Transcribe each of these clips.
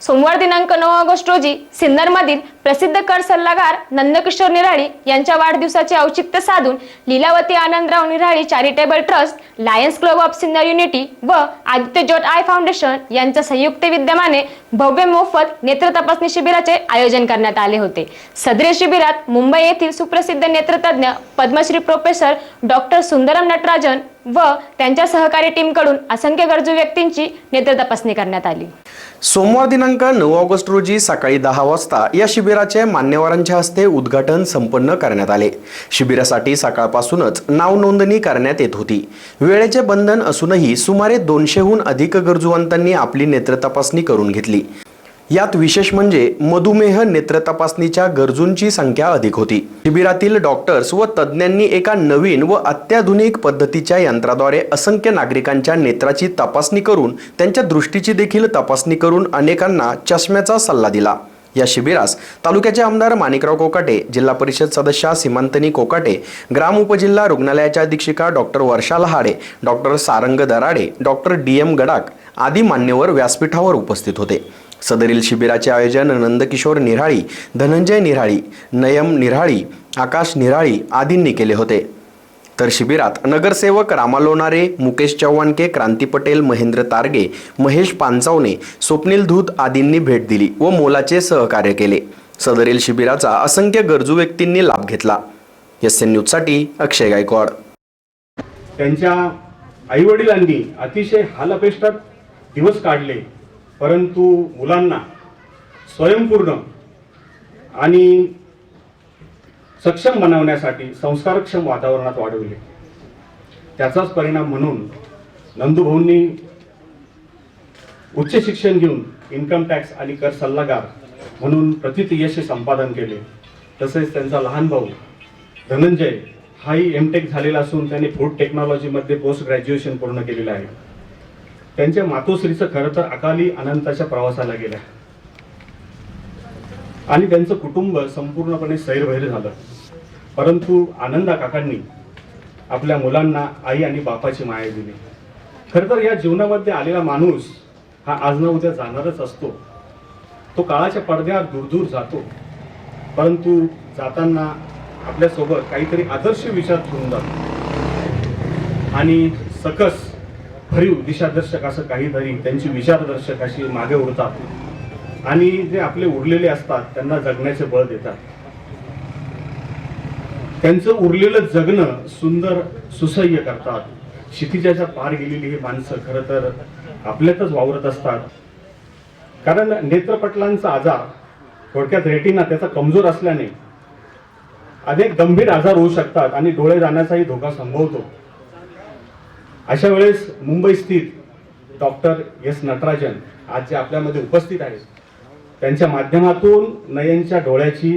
सोमवार दिनांक नऊ ऑगस्ट रोजी सिन्नरमधील प्रसिद्ध कर सल्लागार नंदकिशोर निराळी यांच्या वाढदिवसाचे औचित्य साधून Leelavati Anandrao Nirali charitable trust Lions Club of Sinnar unity व आदित्य ज्योत आय फाउंडेशन यांच्या संयुक्त विद्यमाने भव्य मोफत नेत्र तपासणी शिबिराचे आयोजन करण्यात आले होते. सदरी शिबिरात मुंबई येथील सुप्रसिद्ध नेत्रतज्ञ पद्मश्री प्रोफेसर डॉक्टर सुंदरम नटराजन व त्यांच्या सहकारी टीमकडून असंख्य गरजू व्यक्तींची नेत्र तपासणी करण्यात आली. सोमवार दिनांक नऊ ऑगस्ट रोजी सकाळी दहा वाजता या शिबिराचे मान्यवरांच्या हस्ते उद्घाटन संपन्न करण्यात आले. शिबिरासाठी सकाळपासूनच नाव नोंदणी करण्यात येत होती. वेळेचे बंधन असूनही सुमारे दोनशेहून अधिक गरजूवंतांनी आपली नेत्र तपासणी करून घेतली. यात विशेष म्हणजे मधुमेह नेत्र तपासणीच्या गरजूंची संख्या अधिक होती. शिबिरातील डॉक्टर्स व तज्ज्ञांनी एका नवीन व अत्याधुनिक पद्धतीच्या यंत्राद्वारे असंख्य नागरिकांच्या नेत्राची तपासणी करून त्यांच्या दृष्टीची देखील तपासणी करून अनेकांना चष्म्याचा सल्ला दिला. या शिबिरास तालुक्याचे आमदार माणिकराव कोकाटे जिल्हा परिषद सदस्या सीमांतनी कोकाटे ग्राम उपजिल्हा रुग्णालयाच्या अधीक्षिका doctor Varsha Lahade doctor Sarang Darade doctor D. M. Gadak आदी मान्यवर व्यासपीठावर उपस्थित होते. सदरील शिबिराचे आयोजन नंदकिशोर निराळी धनंजय निराळी नयम निराळी आकाश निराळी आदींनी केले होते. तर शिबिरात नगरसेवक रामा लोणारे मुकेश चव्हाणके क्रांती पटेल महेंद्र तारगे महेश पानचावणे स्वप्नील धूत आदींनी भेट दिली व मोलाचे सहकार्य केले. सदरील शिबिराचा असंख्य गरजू व्यक्तींनी लाभ घेतला. एस एन न्यूजसाठी अक्षय गायकवाड. त्यांच्या आईवडिलांनी अतिशय हालअपेष्टात दिवस काढले. परंतु मुलांना स्वयंपूर्ण आणि सक्षम बनवण्यासाठी संस्कारक्षम वातावरणात वाढवले. त्याचाच परिणाम म्हणून नंदूभाऊंनी उच्च शिक्षण घेऊन इन्कम टॅक्स आणि कर सल्लागार म्हणून प्रथित यश संपादन केले. तसेच त्यांचा लहान भाऊ धनंजय हाही एम टेक झालेला असून त्याने फूड टेक्नॉलॉजीमध्ये पोस्ट ग्रॅज्युएशन पूर्ण केलेलं आहे. त्यांच्या मातोश्रीचं खरं तर अकाली अनंताच्या प्रवासाला गेल्या आणि त्यांचं कुटुंब संपूर्णपणे सैरभैर झालं. परंतु आनंदा काकांनी आपल्या मुलांना आई आणि बापाची माया दिली. खरं तर या जीवनामध्ये आलेला माणूस हा आज ना उद्या जाणारच असतो. तो काळाच्या पडद्यावर दूर दूर जातो. परंतु जाताना आपल्यासोबत काहीतरी आदर्श विचार घेऊन जातो. आणि सकस भरीव दिशादर्शक असं काहीतरी त्यांची विचारदर्शक अशी मागे उडतात. आणि जे आपले उरलेले असतात त्यांना जगण्याचे बळ देतात. त्यांचं उरलेलं जगणं सुंदर सुसह्य करतात. क्षितिजाच्या पार गेलेली ही माणसं खरं तर आपल्यातच वावरत असतात. कारण नेत्रपटलांचा आजार थोडक्यात रेटिना त्याचा कमजोर असल्याने अनेक गंभीर आजार होऊ शकतात आणि डोळे जाण्याचाही धोका संभवतो. अशा वेळेस मुंबई स्थित डॉक्टर एस नटराजन आज जे आपल्यामध्ये उपस्थित आहेत त्यांच्या माध्यमातून नयनच्या डोळ्याची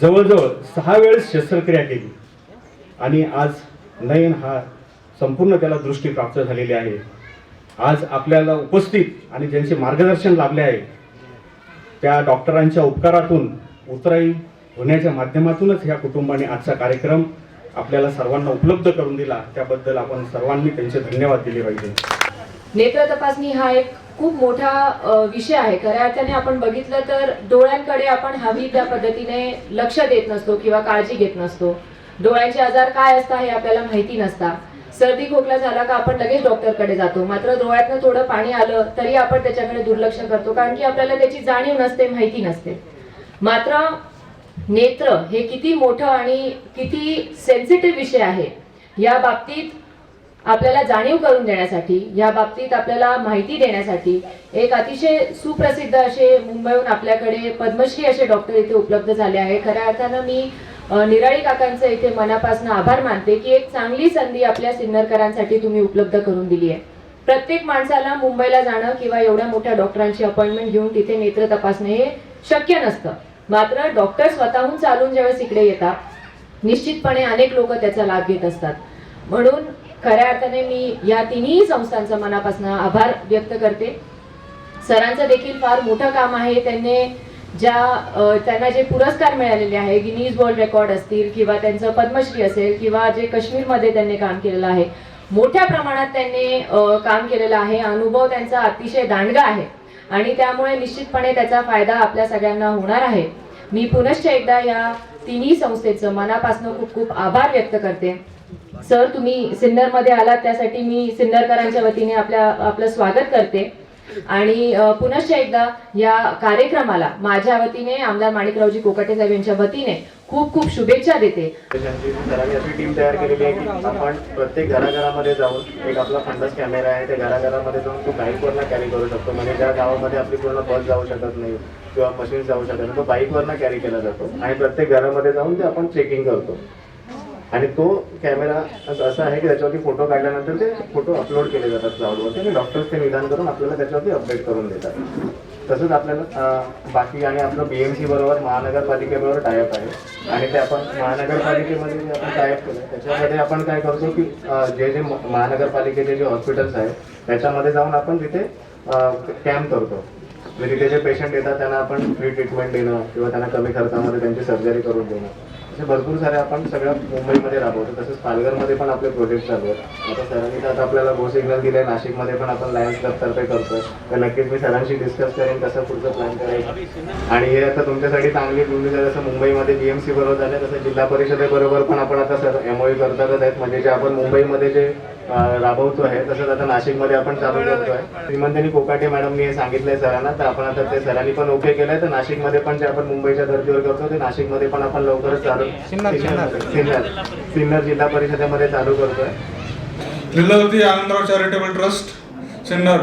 जवळजवळ सहा वेळेस शस्त्रक्रिया केली. आणि आज नयन हा संपूर्ण त्याला दृष्टी प्राप्त झालेली आहे. आज आपल्याला उपस्थित आणि ज्यांचे मार्गदर्शन लाभले आहे त्या डॉक्टरांच्या उपकारातून उतराई होण्याच्या माध्यमातूनच ह्या कुटुंबाने आजचा कार्यक्रम आपल्याला सर्वांना उपलब्ध करून दिला त्याबद्दल आपण सर्वांनी त्यांचे धन्यवाद दिले पाहिजे. नेत्र तपासणी हा एक खूप मोठा विषय आहे. खऱ्या अर्थाने आपण बघितलं तर डोळ्यांकडे आपण हवी त्या पद्धतीने लक्ष देत नसतो किंवा काळजी घेत नसतो. डोळ्यांचे आजार काय असतात हे आपल्याला माहिती नसतात सर्दी खोकला झाला का आपण लगेच डॉक्टरकडे जातो. मात्र डोळ्यातनं थोडं पाणी आलं तरी आपण त्याच्याकडे दुर्लक्ष करतो कारण की आपल्याला त्याची जाणीव नसते माहिती नसते. मात्र नेत्र हे किती मोठं आणि किती सेन्सिटिव्ह विषय आहे या बाबतीत आपल्याला जाणीव करून देण्यासाठी या बाबतीत आपल्याला माहिती देण्यासाठी एक अतिशय सुप्रसिद्ध असे मुंबईहून आपल्याकडे पद्मश्री असे डॉक्टर इथे उपलब्ध झाले आहे. खऱ्या अर्थानं मी निराळी काकांचं इथे मनापासून आभार मानते की एक चांगली संधी आपल्या सिन्नरकरांसाठी तुम्ही उपलब्ध करून दिली आहे. प्रत्येक माणसाला मुंबईला जाणं किंवा एवढ्या मोठ्या डॉक्टरांची अपॉइंटमेंट घेऊन तिथे नेत्र तपासणे हे शक्य नसतं. मात्र डॉक्टर स्वतःहून चालून ज्यावेळेस इकडे येतात निश्चितपणे अनेक लोक त्याचा लाभ घेत असतात. म्हणून खऱ्या अर्थाने मी या तिन्ही संस्थांचा मनापासून आभार व्यक्त करते. सरांचं देखील फार मोठं काम आहे. त्यांनी ज्या त्यांना जे पुरस्कार मिळालेले आहे गिनीज वर्ल्ड रेकॉर्ड असतील किंवा त्यांचं पद्मश्री असेल किंवा जे काश्मीरमध्ये त्यांनी काम केलेलं आहे मोठ्या प्रमाणात त्यांनी काम केलेलं आहे. अनुभव त्यांचा अतिशय दांडगा आहे. आणि त्यामुळे निश्चितपणे त्याचा फायदा आपल्या सगळ्यांना होणार आहे. मी पुनश्च एकदा या तिन्ही संस्थेचं मनापासून खूप खूप आभार व्यक्त करते. सर तुम्ही सिन्नरमध्ये आलात त्यासाठी मी सिन्नरकरांच्या वतीने आपल्या आपलं स्वागत करते. आणि पुनश्च एकदा या कार्यक्रमाला माझ्या वतीने आमदार माणिकरावजी कोकाटे साहेब यांच्या वतीने खूप खूप शुभेच्छा देते. अशी टीम तयार केलेली आहे की आपण प्रत्येक घराघरामध्ये जाऊन एक आपला फंडस कॅमेरा आहे त्या घराघरामध्ये जाऊन तो बाईकवरनं कॅरी करू शकतो. म्हणजे ज्या गावामध्ये आपली पूर्ण बस जाऊ शकत नाही किंवा मशीन जाऊ शकत नाही तो बाईकवरनं कॅरी केला जातो. आणि प्रत्येक घरामध्ये जाऊन ते आपण चेकिंग करतो. आणि तो कॅमेरा असा आहे की त्याच्यावरती फोटो काढल्यानंतर ते फोटो अपलोड केले जातात क्लाउडवरती आणि डॉक्टर्स ते निदान करून आपल्याला त्याच्यावरती अपडेट करून देतात. तसंच आपल्याला बाकी आणि आपलं बीएमसी बरोबर महानगरपालिकेबरोबर टायअप आहे. आणि ते आपण महानगरपालिकेमध्ये जे आपण टायअप केलं त्याच्यामध्ये आपण काय करतो की जे जे महानगरपालिकेचे जे हॉस्पिटल्स आहेत त्याच्यामध्ये जाऊन आपण तिथे कॅम्प करतो. म्हणजे तिथे जे पेशंट येतात त्यांना आपण फ्री ट्रीटमेंट देणं किंवा त्यांना कमी खर्चामध्ये त्यांची सर्जरी करून देणं. असे भरपूर सारे आपण सगळ्या मुंबईमध्ये राबवतो. तसंच पालघरमध्ये पण आपले प्रोजेक्ट चालू आहेत. आता सरांनी तर आता आपल्याला गो सिग्नल दिले नाशिकमध्ये पण आपण लायन्स क्लबतर्फे करतोय. तर नक्कीच मी सरांशी डिस्कस करेन कसं पुढचं प्लॅन करायचं. आणि हे आता तुमच्यासाठी चांगली तुम्ही जर जसं मुंबईमध्ये बीएमसी बरोबर झालं तसं जिल्हा परिषदेबरोबर पण आपण आता सर एमओयू करतातच आहेत. म्हणजे जे आपण मुंबईमध्ये जे राबवतो आहे. तसंच आता नाशिकमध्ये आपण चालू करतोय. श्रीमंतनी कोकाटे मॅडमनी हे सांगितलंय सरांना तर आपण आता ते सरांनी पण ओके केलंय. तर नाशिकमध्ये पण जे आपण मुंबईच्या धर्तीवर करतो ते नाशिकमध्ये पण आपण लवकरच चालू सिन्नर सिन्नर. जिल्हा परिषदेमध्ये चालू करतोय. Leelavati Anandrao charitable trust Sinnar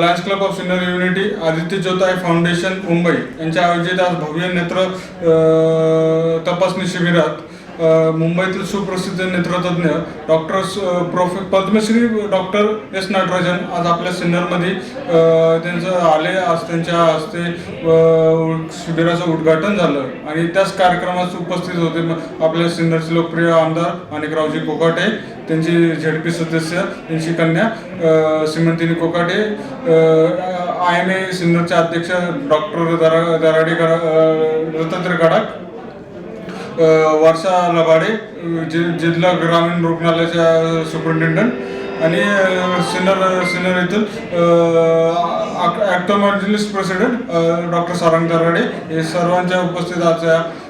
Lions Club of Sinnar unity Aditya ज्योताय foundation Mumbai. यांच्या आयोजित आज भव्य नेत्र तपासणी शिबिरात मुंबईतील सुप्रसिद्ध नेत्रतज्ञ doctor professor Padmashri doctor S Natarajan आज आपल्या सिन्नरमध्ये त्यांचं आले आज त्यांच्या हस्ते शिबिराचं उद्घाटन झालं. आणि त्याच कार्यक्रमात उपस्थित होते आपल्या सिन्नरचे लोकप्रिय आमदार माणिकरावजी कोकाटे त्यांची झेडपी सदस्य त्यांची कन्या अ, Simantini Kokate I M A सिन्नरचे अध्यक्ष डॉक्टर दरा दराडे गडा- अ, दत्तात्रय गडाख वर्षा लबाडे जि जिल्हा ग्रामीण रुग्णालयाच्या सुपरिटेंडंट आणि अ, सिन्नर सिन्नर येथील ophthalmologist president doctor Sarang Darade हे सर्वांच्या उपस्थित आज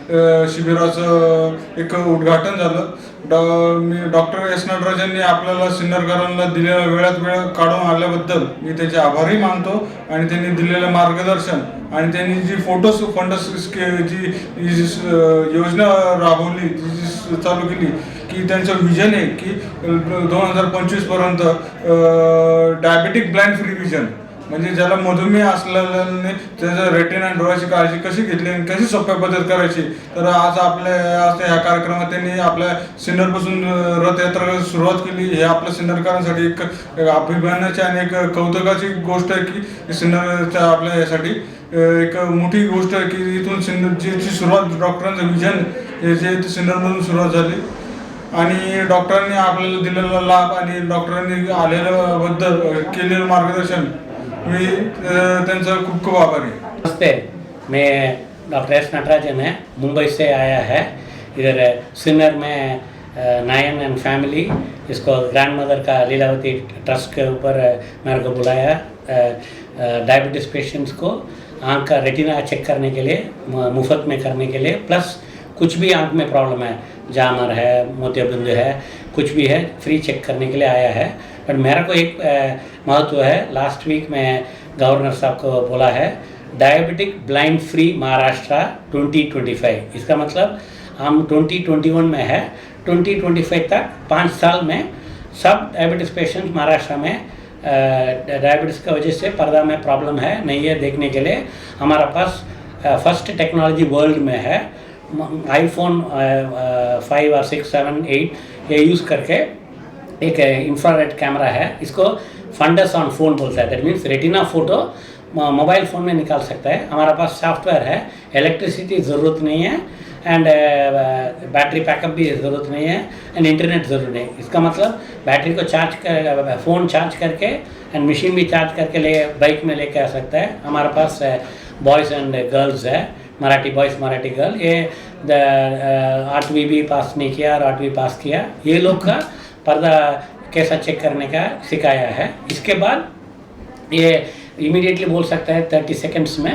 शिबिराचं एक उद्घाटन झालं. डॉ मी डॉक्टर एस नटराजांनी आपल्याला सिन्नरकरांना दिलेल्या वेळात वेळ काढून आल्याबद्दल मी त्याचे आभारही मानतो आणि त्यांनी दिलेलं मार्गदर्शन आणि त्यांनी जी फोटोस फंड जी योजना राबवली जी चालू केली की त्यांचं विजन आहे की दोन हजार पंचवीसपर्यंत डायबेटिक ब्लाइंड फ्री विजन. म्हणजे ज्याला मधुमेह असलेल्याने त्याचं रेटीन आणि डोळ्याची काळजी कशी घेतली आणि कशी सोप्या पद्धत करायची? तर आज आपल्या आज ह्या कार्यक्रमात त्यांनी आपल्या सिन्नरपासून रथयात्रा सुरुवात केली. हे आपल्या सिन्नरकरांसाठी एक अभिमानाची आणि एक कौतुकाची गोष्ट आहे की सिन्नरच्या आपल्या यासाठी एक मोठी गोष्ट आहे की इथून सिन्नरची सुरुवात डॉक्टरांचं विजन हे जे सिन्नरमधून सुरुवात झाली. आणि डॉक्टरांनी आपल्याला दिलेला लाभ आणि डॉक्टरांनी आलेलं बद्दल केलेलं मार्गदर्शन. मी त्यांचा खूप खूप आभारी नमस्ते, मैं डॉक्टर एस नटराजन है। मुंबई से आया है। इधर सिन्नर में नायन एंड फैमिली, इसको ग्रैंड मदर का लीलावती ट्रस्ट के ऊपर मेरे को बुलाया डायबिटीज़ पेशेंट्स को, आँख का रेटिना चेक करने के लिए मुफ़्त में करने के लिए प्लस कुछ भी आँख में प्रॉब्लम है जामर है, मोतियाबिंद है, कुछ भी है फ्री चेक करने के लिए आया है। बट मेरा को एक महत्व है लास्ट वीक में गवर्नर साहब को बोला है डायबिटिक ब्लाइंड फ्री महाराष्ट्र 2025 इसका मतलब हम 2021 में है 2025 तक पाँच साल में सब डायबिटीज़ पेशेंट महाराष्ट्र में डायबिटीज़ की वजह से पर्दा में प्रॉब्लम है, नहीं है देखने के लिए। हमारा पास फ़र्स्ट टेक्नोलॉजी वर्ल्ड में है। आईफोन फाइव और सिक्स सेवन एट ये यूज़ करके एक इंफ्रारेड कैमरा है। इसको फंडस ऑन फ़ोन बोलता है। That means retina photo mobile phone में निकाल सकता है। हमारा पास सॉफ्टवेयर है। इलेक्ट्रिसिटी ज़रूरत नहीं है। एंड बैटरी बैकअप भी ज़रूरत नहीं है। एंड इंटरनेट ज़रूरत नहीं। इसका मतलब बैटरी को चार्ज कर फ़ोन चार्ज करके एंड मशीन भी चार्ज करके ले बाइक में लेके आ सकता है। हमारे पास बॉयज़ एंड गर्ल्स है। मराठी बॉयज़ मराठी गर्ल ये आठवीं भी पास नहीं किया और आठवीं पास किया। ये लोग का पर्दा कैसा चेक करने का सिखाया है। इसके बाद ये इमीडिएटली बोल सकता है थर्टी सेकेंड्स में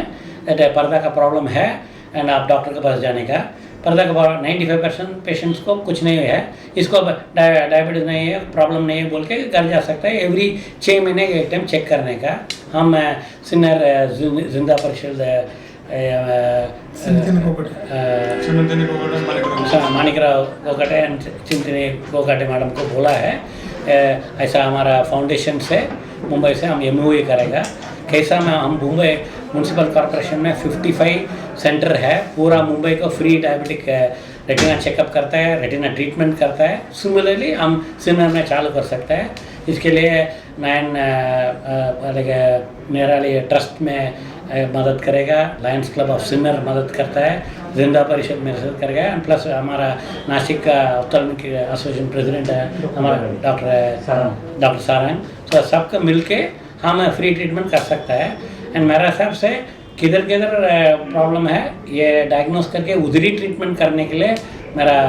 दैट पर्दा का प्रॉब्लम है एंड आप डॉक्टर के पास जाने का। पर्दा का problem ninety five percent patients को कुछ नहीं है। इसको डायबिटीज़ नहीं है प्रॉब्लम नहीं है, बोल के घर जा सकता है एवरी छः महीने एक टाइम चेक करने का। हम सिन्नर ज़िंदा परिषद मानिकराव गोकाटे एंड चिंतनी गोकाटे मैडम को बोला है ऐसा हमारा फाउंडेशन से मुंबई से हम एमओए करेगा कैसा में हम मुंबई म्यूनसिपल कॉरपोरेशन में 55 सेंटर है पूरा मुंबई को फ्री डायबिटिक रेटिना चेकअप करता है रेटिना ट्रीटमेंट करता है सिमिलरली हम सिन्नर में चालू कर सकते हैं इसके लिए नाइन नेराली ट्रस्ट में मदद करेगा। लायंस क्लब ऑफ़ सिमर मदद करता है। ज़िंदा परिषद में मदद करेगा। एंड प्लस हमारा नासिक का ऑप्थेल्मिक एसोसिएशन प्रेसिडेंट है हमारा डॉक्टर डॉक्टर सारंग। तो सबको मिल के हम फ्री ट्रीटमेंट कर सकता है। एंड मेरा हिसाब से किधर किधर प्रॉब्लम है ये डायग्नोस करके उधरी ट्रीटमेंट करने के लिए मेरा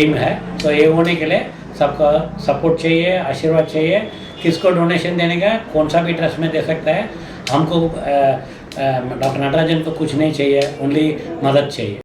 एम है। तो ये होने के लिए सबको सपोर्ट चाहिए आशीर्वाद चाहिए। किसको डोनेशन देने का कौन सा भी ट्रस्ट में दे सकता है। हमको डॉक्टर नटराजन को कुछ नहीं चाहिए ओनली मदद चाहिए।